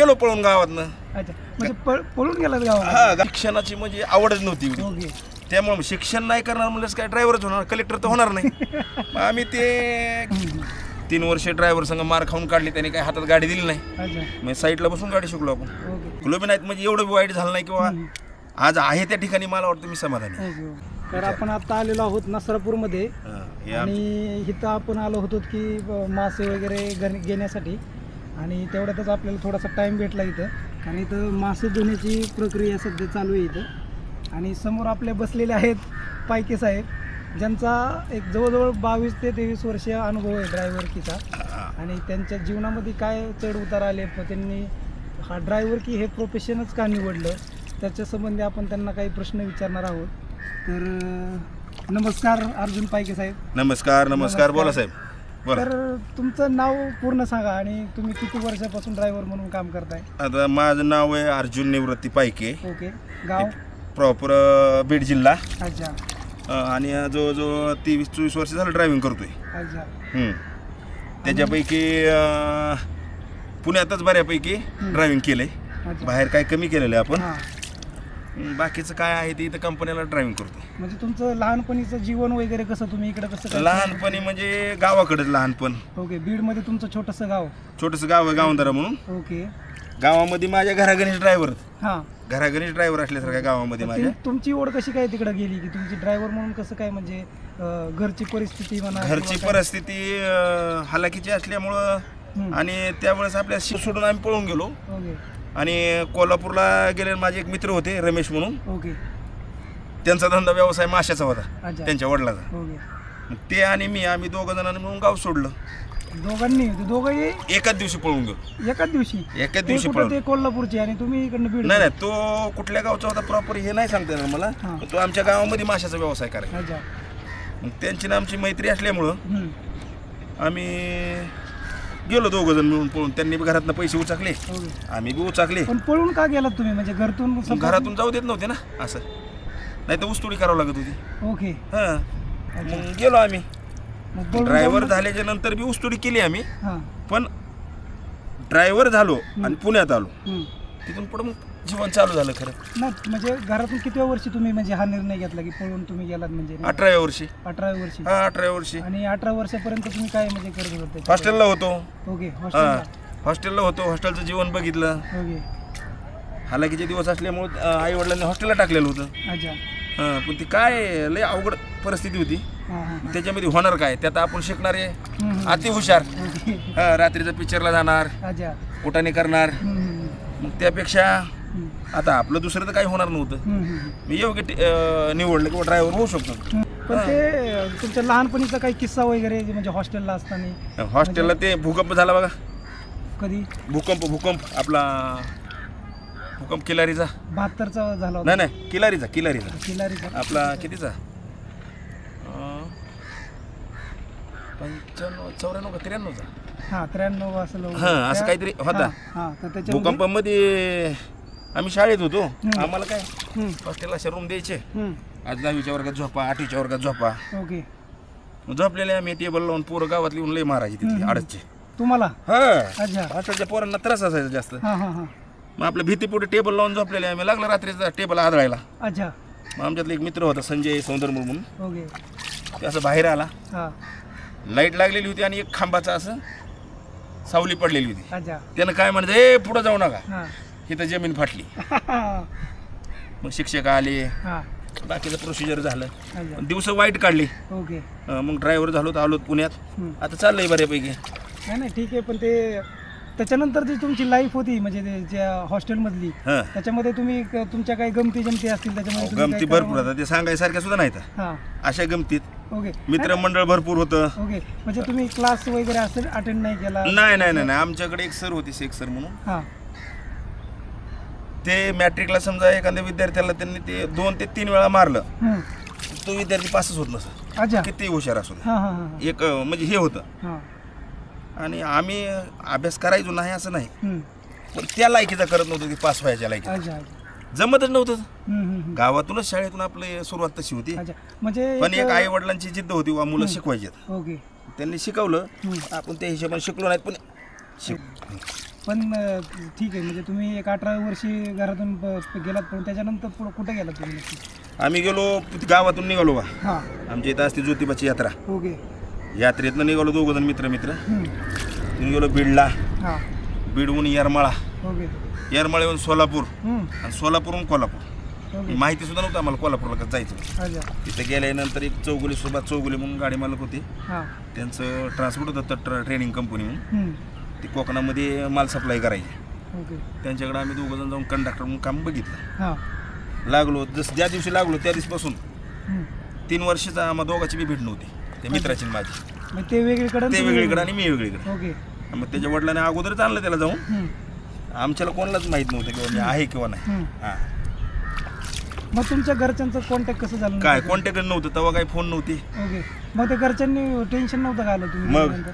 गेलो पळून गावातनं. अच्छा म्हणजे पळ- पळून गेलात गावाला हा शिक्षणाची म्हणजे आवडच नव्हती एवढी. ओके. त्यामुळे शिक्षण नाही करणार म्हणल्यास काय ड्रायव्हरच होणार? कलेक्टर तर होणार नाही. मग आम्ही ते तीन वर्ष ड्रायव्हर संग मार खाऊन काढली त्याने काय हातात गाडी दिली नाही. अच्छा. मग साईडला बसून गाडी शिकलो आपण. ओके. शिकलो बी नाहीत म्हणजे एवढं बी वाईट झालं नाही किंवा आज आहे त्या ठिकाणी मला वाटतं मी समाधानी आहे. Okay okay. तर आपण आता आलेलो आहोत नसरापूरमध्ये. हा, हे आम- आणि इथं आपण आलो होतो की मासे वगैरे घेण्यासाठी. आणि तेवढ्यातच आपल्याला थोडासा टाईम भेटला इथं. कारण इथं मासे धुण्याची प्रक्रिया सध्या चालू आहे इथं. आणि समोर आपले बसलेले आहेत पायके साहेब. ज्यांचा एक जवळजवळ बावीस ते तेवीस वर्ष अनुभव आहे ड्रायव्हरकीचा. आणि त्यांच्या जीवनामध्ये काय चढ उतार आले त्यांनी हा ड्रायव्हर की हे प्रोफेशनच का निवडलं? त्याच्या संबंधी आपण त्यांना काही प्रश्न विचारणार आहोत. तर नमस्कार अर्जुन पायके साहेब. नमस्कार नमस्कार. बोला साहेब. बोला तर तुमचं नाव पूर्ण सांगा आणि तुम्ही किती वर्षापासून ड्रायव्हर म्हणून काम करताय? आता माझं नाव आहे अर्जुन निवृत्ती पायके. ओके. गाव? प्रॉपर बीड जिल्हा. अच्छा. अं, आणि जवळजवळ तेवीस चोवीस वर्ष झालं ड्रायव्हिंग करतोय. अच्छा. हम्म. त्याच्यापैकी अं, पुण्यातच बऱ्यापैकी ड्रायव्हिंग केलंय. अच्छा. बाहेर काय कमी केलेलं आहे आपण? हां. बाकीचं काय आहे ते इथं कंपनीला ड्रायव्हिंग करतो. म्हणजे तुमचं लहानपणीचं जीवन वगैरे कसं तुम्ही इकडे कसं काय लहानपणी म्हणजे गावाकडेच लहानपण. ओके बीडमध्ये तुमचं छोटंसं गाव? छोटंसं गाव आहे गावंदारा म्हणून. ओके. गावामध्ये माझ्या घराघरीच ड्रायव्हर हां. घराघरीच ड्रायव्हर असल्यासारख्या गावामध्ये माझ्या. तुम- तुमची ओढ कशी काय तिकडे गेली? की तुमची ड्रायव्हर म्हणून कसं काय म्हणजे अं, घरची परिस्थिती म्हणा घरची किंवा काय? परिस्थिती अं, हालाकीची असल्यामुळं हम्म. आणि त्यावेळेस आपल्या शिव सोडून आम्ही पळून गेलो. ओके. आणि कोल्हापूरला गेले माझे एक मित्र होते रमेश म्हणून. ओके. त्यांचा धंदा व्यवसाय माशाचा होता अच्छा. त्यांच्या वडिलाचा. ओके. मग ते आणि मी आम्ही दोघं जणांनी म्हणून गाव सोडलं. दोघांनी ते दोघंही? एकाच दिवशी पळून गेलो. एकाच दिवशी? एकाच ते दिवशी कुठं पळून ते कोल्हापूरचे आणि तुम्ही इकडनं बीड नाही नाही तो कुठल्या गावचा होता प्रॉपर हे नाही सांगता येणार मला. हां. पण तो आमच्या गावामध्ये माशाचा व्यवसाय करायचा. अच्छा. मग त्यांची ना आमची मैत्री असल्यामुळं हम्म. आम्ही गेलो दोघं जण मिळून पळून. त्यांनी बी घरातनं पैसे उचाकले. ओके आम्ही बी उचाकले. पण पळून का गेलात तुम्ही? म्हणजे घरतून मग घरातून जाऊ देत नव्हते ना? असं. नाही तर ऊसतोडी करावं लागत होती. ओके. हां. मग गेलो आम्ही. मग पळून ड्रायव्हर झाल्याच्यानंतर बी ऊसतोडी केली आम्ही. हां. पण ड्रायव्हर झालो आणि पुण्यात आलो. हम्म. तिथून पुढे मग जीवन चालू झालं खरं. नाही म्हणजे घरातून किती वर्षी तुम्ही म्हणजे हा निर्णय घेतला की पळून तुम्ही गेलात म्हणजे? अठराव्या वर्षी. अठरा वर्षी. हा अठराव्या वर्षी. आणि अठरा वर्षापर्यंत तुम्ही काय म्हणजे करत होते? हॉस्टेलला होतो. ओके हा हॉस्टेलला. हॉस्टेलला होतो हॉस्टेलचं जीवन बघितलं. ओके. हालाकीचे दिवस असल्यामुळे आई वडिलांनी हॉस्टेलला टाकलेलं होतं. अच्छा. हा, पण ती काय लय अवघड परिस्थिती होती. हां हां त्याच्यामध्ये होणार काय? त्यात आपण शिकणारे हम्म, हम्म. अति हुशार ओके. हा, रात्रीचं पिक्चरला जाणार अच्छा. कुठाने करणार. हम्म, मग त्यापेक्षा आता आपलं दुसरं तर काही होणार नव्हतं. मी योग्य निवडलं किंवा ड्रायव्हर होऊ शकतो. पण ते तुमच्या लहानपणीचा काही किस्सा वगैरे जे म्हणजे हॉस्टेलला असताना? हॉस्टेलला ते भूकंप झाला बघा. कधी? भूकंप भूकंप आपला भूकंप किलारीचा. बहात्तरचा झाला नाही नाही किलारीचा किलारीचा. किल्लारीचा आपला कितीचा? पंच्याण्णव चौऱ्याण्णव का त्र्याण्णवचा? हा त्र्याण्णव असं. हा, काहीतरी होता. तर त्याच्या भूकंपामध्ये आम्ही शाळेत होतो. आम्हाला काय? हॉस्टेलला असे रूम द्यायचे. आज दहावीच्या वर्गात झोपा आठवीच्या वर्गात झोपा. ओके. झोपलेले आम्ही टेबल लावून पोरं गावात लिहून लय मारायची हम्म. अडचचे तुम्हाला? हा. हॉस्टेलच्या पोरांना त्रास असायचा जास्त. मग आपल्या भीतीपुढे टेबल लावून झोपलेले आम्ही. लागला रात्रीचा टेबल आदळायला. अच्छा. मग आमच्यातला एक मित्र होता संजय सौंदरमूळ म्हणून. ते असं बाहेर आला. हा. लाइट लागलेली होती आणि एक खांबाचा असं सावली पडलेली होती. अच्छा. त्यानं काय म्हणायचं ए पुढं जाऊ नका. हा. इथं जमीन फाटली. मग शिक्षक आले. हा. बाकीचं प्रोसिजर झालं. अच्छा. दिवस वाईट काढली. ओके. अं, मग ड्रायव्हर झालो तर आलो पुण्यात. हम्म. आता चाललंय बऱ्यापैकी. नाही नाही ठीक आहे पण ते त्याच्यानंतर जी तुमची लाईफ होती म्हणजे ते ज्या हॉस्टेलमधली हां. त्याच्यामध्ये तुम्ही क- तुमच्या काही गमती जमती असतील त्याच्यामध्ये तुम्ही गमती काही भरपूर आता ते सांगायसारख्या सुद्धा नाहीत. हां. अशा गमतीत ओके मित्रमंडळ भरपूर होतं. ओके म्हणजे तुम्ही क्लास वगैरे असं अटेंड नाही केला? नाही नाही नाही नाही. आमच्याकडे एक सर होते शेख सर म्हणून. हां. ते मॅट्रिकला समजा एखाद्या विद्यार्थ्याला त्यांनी ते दोन ते तीन वेळा मारलं. तो विद्यार्थी पासच होत नसत अच्छा. किती हुशार असो हां हां हां एक अं, म्हणजे हे होतं. हां. आणि आम्ही अभ्यास करायचो नाही असं नाही. पण त्या लायकीचा करत नव्हतो की पास व्हायच्या लायकी अच्छा अच्छा. जमतच नव्हतं. हम्म, हम्म, हम्म. गावातूनच शाळेतून आपली सुरुवात तशी होती. अच्छा. म्हणजे पण एक आई वडिलांची जिद्द होती वा मुलं शिकवायची ओके. त्यांनी शिकवलं. आपण त्या हिशोबाने शिकलो नाहीत पण शिक पण अं, ठीक आहे. म्हणजे तुम्ही एक अठरा वर्षी घरातून गेलात पण त्याच्यानंतर पुढं कुठे गेलात तुम्ही नक्की? आम्ही गेलो गावातून निघालो बा हां. आमच्या इथं असते ज्योतिबाची यात्रा. ओके. यात्रेतनं निघालो दोघं जण मित्र मित्र हम्म. तिथून गेलो बीडला. हां. बीडहून येरमाळा. ओके. येरमाळ्याहून सोलापूर. आणि सोलापूरहून कोल्हापूर. माहिती सुद्धा नव्हतं आम्हाला कोल्हापूरला कसं जायचं. तिथे गेल्यानंतर एक चौगुले सुभाष चौगुले म्हणून गाडी मालक होते. त्यांचं ट्रान्सपोर्ट होतं ट्र ट्रेनिंग कंपनी म्हणून. ते कोकणामध्ये माल सप्लाय करायचे. त्यांच्याकडे आम्ही दोघं जण जाऊन कंडक्टर म्हणून काम बघितलं. लागलो जसं ज्या दिवशी लागलो त्या दिवशीपासून. तीन वर्षाचा आम्हा दोघाची बी भेट नव्हती. त्या मित्राची माझी. ते वेगळीकडे आणि ते वेगळीकडे आणि मी वेगळीकडे. ओके. मग त्याच्या वडिलांनी अगोदरच आणलं त्याला जाऊन. आमच्याला कोणालाच माहीत नव्हतं किंवा मी आहे किंवा नाही. हा. मग तुमच्या घरच्यांचं कॉन्टॅक्ट कसं झालं काय कॉन्टॅक्ट नव्हतं तेव्हा काही फोन नव्हती. ओके. मग ते घरच्यांनी टेन्शन नव्हतं का आलं तुम्ही मग गेल्यानंतर?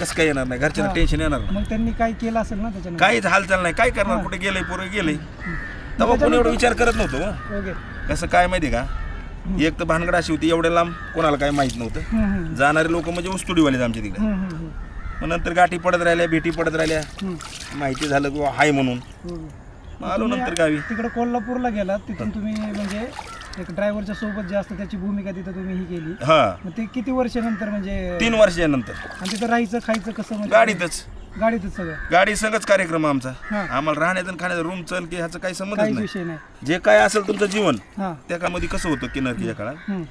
कसं काय येणार नाही? घरच्यांना. टेन्शन येणार नाही. मग त्यांनी काय केलं असेल ना त्याच्यानंतर? काहीच हालचाल नाही. काय करणार. कुठे गेलंय पोरं गेलंय. तेव्हा कोणी एवढा विचार करत नव्हतं हो. ओके. कसं काय माहिती का? एक तर भानगड अशी होती एवढ्या लांब कोणाला काय माहीत नव्हतं. हम्म, हम्म. जाणारे लोक म्हणजे उस्तुडीवाले आमच्या तिकडे. हम्म, हम्म, हम्म. मग नंतर गाठी पडत राहिल्या भेटी पडत राहिल्या. माहिती झालं किंवा हाय म्हणून. मग आलो नंतर गावी. तिकडे कोल्हापूरला गेलात तिथून तुम्ही म्हणजे एक ड्रायव्हरच्या सोबत जे असतं त्याची भूमिका तिथं तुम्ही ही केली. हा. मग ते किती वर्षानंतर म्हणजे तीन वर्षानंतर. आणि तिथं राहायचं खायचं कसं म्हणजे? गाडीतच. गाडीतच सगळं. गाडी संगच कार्यक्रम आमचा. हा. आम्हाला राहण्याचं खाण्याचं रूम चल की ह्याचं काही काहीच नाही. विषय नाही. जे काय असेल तुमचं जीवन हां. त्या काळामध्ये कसं होतं किन्नरकीच्या काळात? हम्म.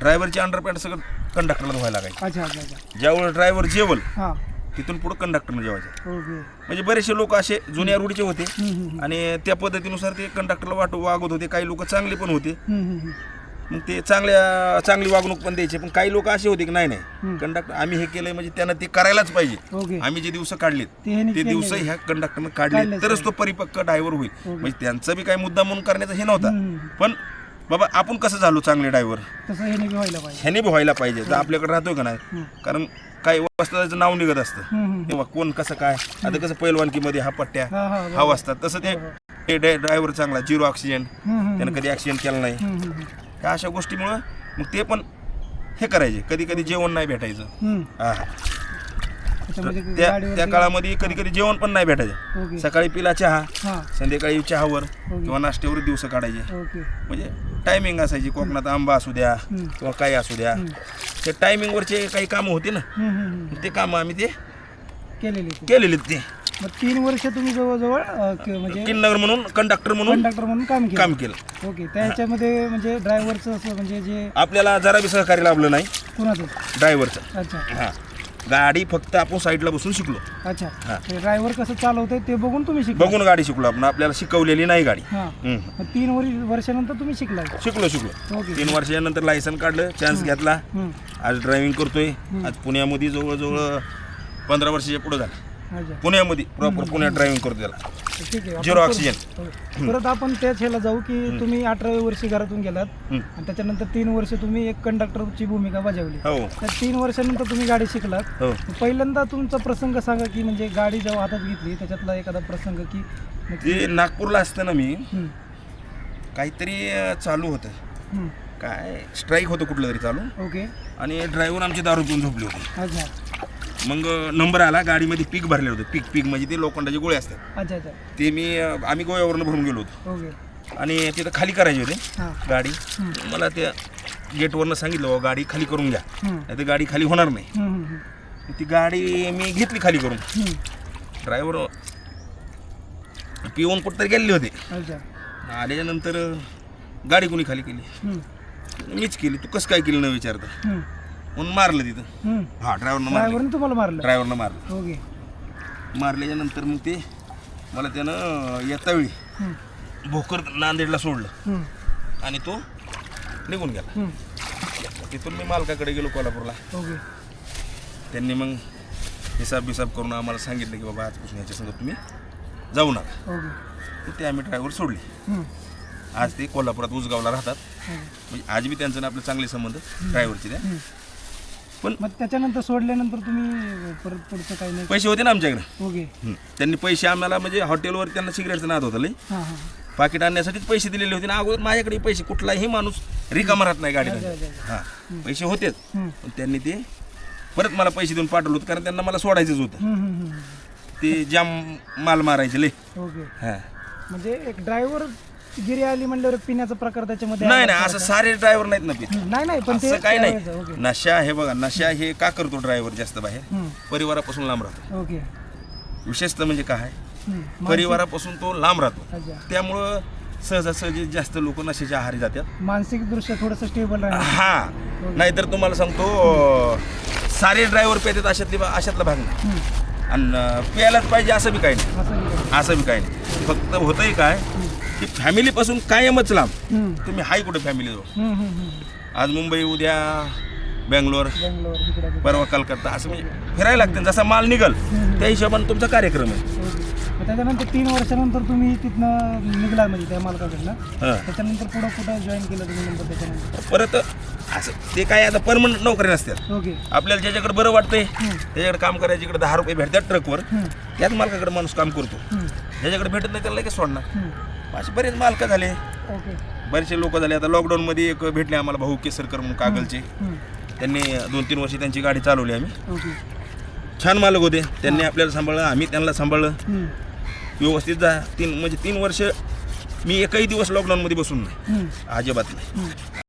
ड्रायव्हरची अंडरपॅन्ट सगळं कंडक्टरला धुवायला लागायची. अच्छा अच्छा अच्छा. ज्यावेळेस ड्रायव्हर जेवल हां. तिथून पुढे कंडक्टरनं जेवायचं. ओके म्हणजे बरेचसे लोक असे जुन्या रूढीचे होते. आणि त्या पद्धतीनुसार ते कंडक्टरला वाट वागत होते. काही लोक चांगले पण होते. हम्म, हम्म, हम्म. मग ते चांगल्या चांगली वागणूक पण द्यायचे. पण काही लोक असे होते की नाही नाही. कंडक्टर आम्ही हे केलंय म्हणजे त्यांना ते करायलाच पाहिजे. ओके. आम्ही जे दिवस काढलेत ते ह्यानी ते केले. दिवस ह्या कंडक्टरनं काढले. काढलेच तरच तो परिपक्क ड्रायव्हर होईल. म्हणजे त्यांचा बी काही मुद्दा म्हणून करण्याचा हे नव्हता. पण बाबा आपण कसं झालो चांगले ड्रायव्हर तसं हे नाही व्हायला पाहिजे. ह्याने बी व्हायला पाहिजे. जर आपल्याकडे राहतोय का नाही. कारण काही वस्ताचं नाव निघत असतं. हम्म, हम्म. तेव्हा कोण कसं काय? आता कसं पैलवानकीमध्ये हा पट्ट्या हा हा हा वाजतात तसं ते ड्रायव्हर चांगला झिरो ऑक्सिजन. हम्म, हम्म, त्यानं कधी ॲक्सिडेंट केला नाही. हम्म, हम्म, हम्म. ह्या अशा गोष्टीमुळं मग ते पण हे करायचे. कधी कधी जेवण नाही भेटायचं. हम्म. हा. त्या गाडीवरती- त्या काळामध्ये कधी कधी जेवण पण नाही भेटायचं. ओके. सकाळी पिला चहा हां. संध्याकाळी चहावर. किंवा नाश्त्यावर दिवस काढायचे. ओके. म्हणजे टायमिंग असायची कोकणात आंबा असू द्या. किंवा काही असू द्या. ते टायमिंगवरचे काही कामं होते ना. ते कामं आम्ही ते केलेली ते. केलेले ते. मग तीन वर्ष तुम्ही जवळजवळ अं, क- म्हणजे किन्नर म्हणून कंडक्टर म्हणून कंडक्टर म्हणून काम केलं. काम केलं. ओके त्याच्यामध्ये म्हणजे ड्रायव्हरचं असं म्हणजे जे आपल्याला जरा बी सहकार्य लाभलं नाही. कुणाचं? ड्रायव्हरचं अच्छा. हा. गाडी फक्त आपण साईडला बसून शिकलो. अच्छा. हा. ड्रायव्हर कसं चालवतंय ते बघून तुम्ही शिकला? बघून गाडी शिकलो आपण. आपल्याला शिकवलेली नाही गाडी. हां. हम्म. मग तीन वर्ष वर्षानंतर तुम्ही शिकलो शिकलो. ओके. तीन वर्षानंतर लायसन काढलं चान्स घेतला. हम्म. आज ड्रायव्हिंग करतोय. आज पुण्यामध्ये जवळजवळ पंधरा वर्षाच्या पुढे झालं. पुण्यामध्ये प्रॉपर पुण्यात ड्रायव्हिंग करतो त्याला. ठीक आहे आपण झिरो परत- ऑक्सिजन ओके. परत आपण त्याच ह्याला जाऊ की तुम्ही अठराव्या वर्षी घरातून गेलात हम्म. आणि त्याच्यानंतर तीन वर्ष तुम्ही एक कंडक्टरची भूमिका बजावली. हो. त्या तीन वर्षानंतर तुम्ही गाडी शिकलात. हो. पहिल्यांदा तुमचा प्रसंग सांगा की म्हणजे गाडी जेव्हा हातात घेतली त्याच्यातला एखादा प्रसंग की ते नागपूरला असताना मी हम्म, काहीतरी अं, चालू होतं. हम्म. काय स्ट्राईक होतं कुठलं तरी चालू. ओके. आणि ड्रायव्हर आमची दारू पिऊन झोपले होते. अच्छा. मग नंबर आला गाडीमध्ये पीक भरले होते. पीक पीक म्हणजे ते लोखंडाचे गोळे असतात. अच्छा अच्छा. ते मी अं, आम्ही गोव्यावरून भरून गेलो होतो. ओके आणि तिथं खाली करायचे होते हां. गाडी. मला त्या गेटवरनं सांगितलं "बाबा, गाडी खाली करून घ्या. हम्म, नाही तर गाडी खाली होणार नाही. हम्म, हम्म, हम्म. ती गाडी मी घेतली खाली करून. हम्म. ड्रायव्हर पिऊन कुठतरी गेलेले होते. अच्छा. आल्याच्यानंतर गाडी कोणी खाली केली? हम्म, मीच केली. तू कसं काय केलं न विचारता? हम्म, म्हणून मारलं तिथं. हम्म. हा ड्रायव्हरनं मारलं. ड्रायव्हरने तुम्हाला मारलं? ड्रायव्हरनं मारलं. ओके. मारल्याच्या नंतर मग ते मला त्यानं येता वेळी हम्म, भोकर नांदेडला सोडलं. हम्म, आणि तो निघून गेला. हम्म. तिथून मी मालकाकडे गेलो कोल्हापूरला. ओके. त्यांनी मग हिसाब बिसाब करून आम्हाला सांगितलं की बाबा आजपासून ह्याच्या संगत तुम्ही जाऊ नका. ओके. ते आम्ही ड्रायव्हर सोडले. हम्म, आज ते कोल्हापुरात उसगावला राहतात. म्हणजे आज बी त्यांचं आणि आपले चांगले संबंध ड्रायव्हरचे हम्म. पण मग त्याच्यानंतर सोडल्यानंतर तुम्ही परत पुढचं काही नाही? पैसे होते ना आमच्याकडे. ओके. हं. त्यांनी पैसे आम्हाला म्हणजे हॉटेलवर त्यांना सिगरेटचं नाद होतं हां हां पाकिट आणण्यासाठीच पैसे दिलेले होते. ना अगोदर माझ्याकडे पैसे कुठलाही माणूस रिकामा राहत नाही गाडी अच्छा, अच्छा, अच्छा. हां. पैसे होतेच. पण त्यांनी ते परत मला पैसे देऊन पाठवलं होतं कारण त्यांना मला सोडायचंच होतं. ते जाम माल मारायचे लय. ओके. हा. म्हणजे एक ड्रायव्हर गिरी आली म्हणल्यावर पिण्याचा प्रकार त्याच्यामध्ये नाही नाही. असं सारे ड्रायव्हर नाहीत ना पित. हं, नाही नाही पण ते असं काही त्यावेळेचं, नाही ओके. नशा हे बघा नशा हे का करतो ड्रायव्हर जास्त बाहेर? हं, परिवारापासून लांब राहतो. ओके. विशेषतः म्हणजे काय हं, मानसिक- परिवारापासून तो लांब राहतो. अच्छा. त्यामुळं सहजासहजी जास्त लोक नशेच्या आहारी जातात. मानसिक दृष्ट्या थोडंसं स्टेबल राहणार. हा. नाहीतर तुम्हाला सांगतो अं, सारे ड्रायव्हर पेतात अशातली अशातला भाग नाही. हं, आणि प्यायलाच पाहिजे असं बी काही नाही. असं नाही. का? असं बी काही नाही. फक्त होतंय काय? की फॅमिलीपासून कायमच लांब. हं, तुम्ही हाय कुठे फॅमिली जाऊ हं, हं, हं. आज मुंबई उद्या बेंगलोर. परवा कलकत्ता असं म्हणजे फिरायला लागतं. जसा माल निघल त्या हिशोबाने तुमचा कार्यक्रम आहे. ओके. मग त्याच्यानंतर तीन वर्षानंतर तुम्ही तिथनं निघला म्हणजे त्या मालकाकडनं. हां. त्याच्यानंतर पुढं कुठं जॉईन केलं तुम्ही नंतर त्याच्यानंतर? परत असं ते काय आता परमनंट नोकरी नसतात. ओके. आपल्याला ज्याच्याकडे बरं वाटतंय हं, त्याच्याकडे काम करायचे इकडे दहा रुपये भेटतात ट्रकवर हं, त्याच मालकाकडे माणूस काम करतो. हं, ज्याच्याकडे भेटत नाही त्याला लगेच सोडणार. हं. असे बरेच मालक झाले. ओके. बरेचसे लोक झाले. आता लॉकडाऊनमध्ये एक भेटले आम्हाला भाऊ केसरकर म्हणून कागलचे. त्यांनी दोन तीन वर्ष त्यांची गाडी चालवली आम्ही. ओके. छान मालक होते. त्यांनी आपल्याला सांभाळलं आम्ही त्यांना सांभाळलं. व्यवस्थित जा. तीन म्हणजे तीन वर्ष मी एकही दिवस लॉकडाऊनमध्ये बसून नाही. अजिबात नाही.